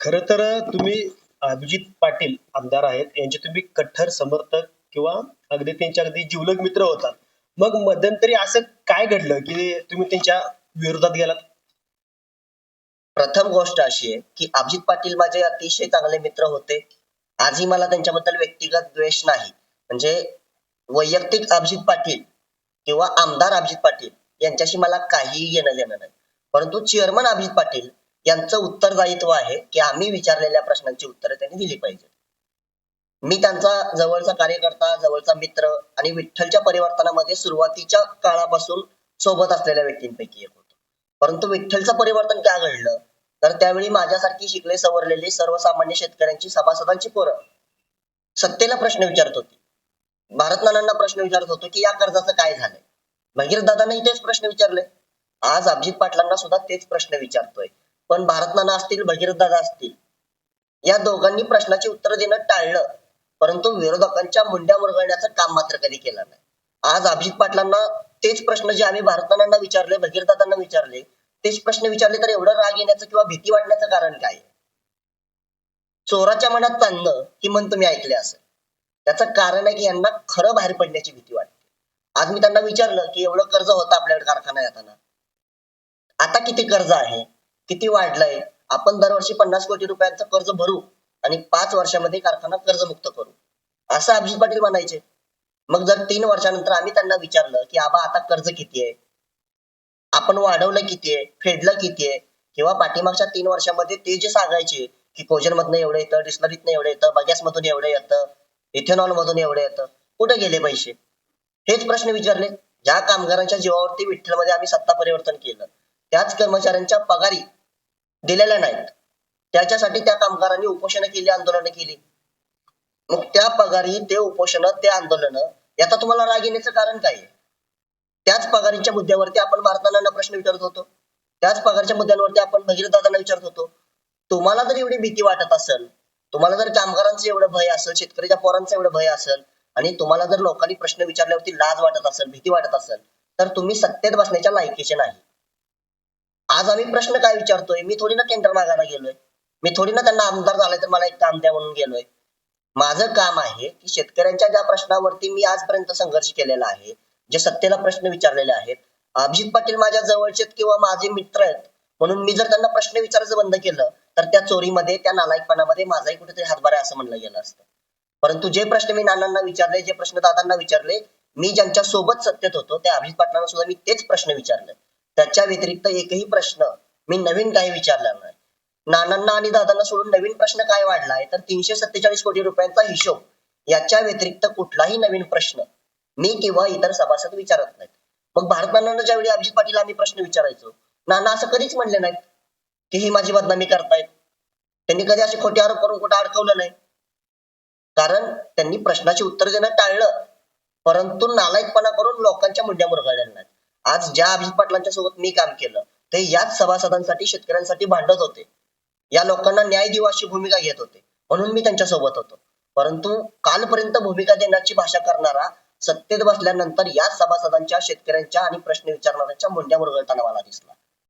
खरं तर तुम्ही अभिजित पाटील आमदार आहेत. यांचे तुम्ही कठ्ठर समर्थक किंवा अगदी त्यांच्या अगदी जिवलग मित्र होतात. मग मध्यंतरी असं काय घडलं की तुम्ही त्यांच्या विरोधात गेलात? प्रथम गोष्ट अशी आहे की अभिजित पाटील माझे अतिशय चांगले मित्र होते. आजही मला त्यांच्याबद्दल व्यक्तिगत द्वेष नाही. म्हणजे वैयक्तिक अभिजित पाटील किंवा आमदार अभिजित पाटील यांच्याशी मला काहीही घेणं देणं नाही. परंतु चेअरमन अभिजित पाटील यांचं उत्तरदायित्व आहे की आम्ही विचारलेल्या प्रश्नांची उत्तरं त्यांनी दिली पाहिजे मी त्यांचा जवळचा कार्यकर्ता जवळचा मित्र आणि विठ्ठलच्या परिवर्तनामध्ये सुरुवातीच्या काळापासून सोबत असलेल्या व्यक्तींपैकी एक होतो. परंतु विठ्ठलचं परिवर्तन काय घडलं? तर त्यावेळी माझ्यासारखी शिकले सवरलेली सर्वसामान्य शेतकऱ्यांची सभासदांची पोरं. सत्तेला प्रश्न विचारत होती. भारतनानांना प्रश्न विचारत होतो की या कर्जाचं काय झालंय? भगीरदादांनाही तेच प्रश्न विचारले. आज अभिजित पाटलांना सुद्धा तेच प्रश्न विचारतोय. पण भारतनाना असतील भगीरथदादा असतील. या दोघांनी प्रश्नाची उत्तर देणं टाळलं. परंतु विरोधकांच्या मुंड्या मुरगळण्याचं काम मात्र कधी केलं नाही. आज अभिजित पाटलांना तेच प्रश्न जे आम्ही भारतनानांना विचारले भगीरथदादांना विचारले तेच प्रश्न विचारले तर एवढं राग येण्याचं किंवा भीती वाटण्याचं कारण काय? आहे? चोराच्या मनात चांदणं ही मन तुम्ही ऐकले असेल. त्याचं कारण आहे की यांना खरं बाहेर पडण्याची भीती वाटते. आज मी त्यांना विचारलं की एवढं कर्ज होतं आपल्याकडे कारखाना येताना आता किती कर्ज आहे? किती वाढलंय? आपण दरवर्षी पन्नास कोटी रुपयांचं कर्ज भरू आणि पाच वर्षामध्ये कारखाना कर्जमुक्त करू. असं अभिजित पाटील म्हणायचे. मग जर तीन वर्षानंतर आम्ही त्यांना विचारलं की आबा आता कर्ज किती आहे आपण वाढवलं किती आहे फेडलं किती आहे किंवा पाठीमागच्या तीन वर्षामध्ये ते जे सांगायचे की कोजन मधनं एवढं येतं डिस्लरीतनं एवढं येतं बगॅस मधून एवढं येतं इथेनॉल मधून एवढं येतं कुठे गेले पैसे? हेच प्रश्न विचारले. ज्या कामगारांच्या जीवावरती विठ्ठलमध्ये आम्ही सत्ता परिवर्तन केलं त्याच कर्मचाऱ्यांच्या पगारी दिलेल्या नाहीत. त्याच्यासाठी त्या कामगारांनी उपोषण केली आंदोलन केली. मग त्या पगारी ते उपोषण ते आंदोलन याचा तुम्हाला राग येण्याचं कारण काय आहे? त्याच पगारीच्या मुद्द्यावरती आपण भारतांना प्रश्न विचारत होतो. त्याच पगारच्या मुद्द्यांवरती आपण भगीरथदादांना विचारत होतो. तुम्हाला जर एवढी भीती वाटत असेल तुम्हाला जर कामगारांचं एवढं भय असेल शेतकऱ्याच्या पोरांचं एवढं भय असेल आणि तुम्हाला जर लोकांनी प्रश्न विचारल्यावरती लाज वाटत असेल भीती वाटत असेल तर तुम्ही सत्तेत बसण्याच्या लायकीचे नाही. आज आम्ही प्रश्न काय विचारतोय? मी थोडी ना टेंडर मागायला गेलोय. मी थोडी ना त्यांना आमदार झालाय तर मला एक काम द्या म्हणून गेलोय. माझं काम आहे की शेतकऱ्यांच्या ज्या प्रश्नावरती मी आजपर्यंत संघर्ष केलेला आहे जे सत्तेला प्रश्न विचारलेले आहेत अभिजित पाटील माझ्या जवळचे किंवा माझे मित्र आहेत म्हणून मी जर त्यांना प्रश्न विचारायचं बंद केलं तर त्या चोरीमध्ये त्या नालायकपणामध्ये माझाही कुठेतरी हातभार आहे असं म्हणलं गेलं असतं. परंतु जे प्रश्न मी नानांना विचारले जे प्रश्न दादांना विचारले मी ज्यांच्या सोबत सत्तेत होतो त्या अभिजित पाटलांना सुद्धा मी तेच प्रश्न विचारले. त्याच्या व्यतिरिक्त एकही प्रश्न मी नवीन काही विचारला नाही. नानांना आणि दादांना सोडून नवीन प्रश्न काय वाढलाय? तर तीनशे सत्तेचाळीस कोटी रुपयांचा हिशोब. याच्या व्यतिरिक्त कुठलाही नवीन प्रश्न मी किंवा इतर सभासद विचारत नाहीत. मग भारत नानांना ज्यावेळी अभिजित पाटील आम्ही प्रश्न विचारायचो नाना असं कधीच म्हणले नाहीत की ही माझी बदनामी करतायत. त्यांनी कधी असे खोटे आरोप करून कुठं अडकवलं नाही. कारण त्यांनी प्रश्नाची उत्तर देणं टाळलं. परंतु नालायकपणा करून लोकांच्या मुंड्या मुरगळल्या नाहीत. आज ज्या अभिजित पाटलांच्या सोबत मी काम केलं ते याच सभासदांसाठी शेतकऱ्यांसाठी भांडत होते. या लोकांना न्याय देऊ अशी भूमिका घेत होते म्हणून मी त्यांच्यासोबत होतो. परंतु कालपर्यंत भूमिका देण्याची भाषा करणारा सत्तेत बसल्यानंतर याच सभासदांच्या शेतकऱ्यांच्या आणि प्रश्न विचारणाऱ्यांच्या मुंड्यावर गळताना मला दिसला.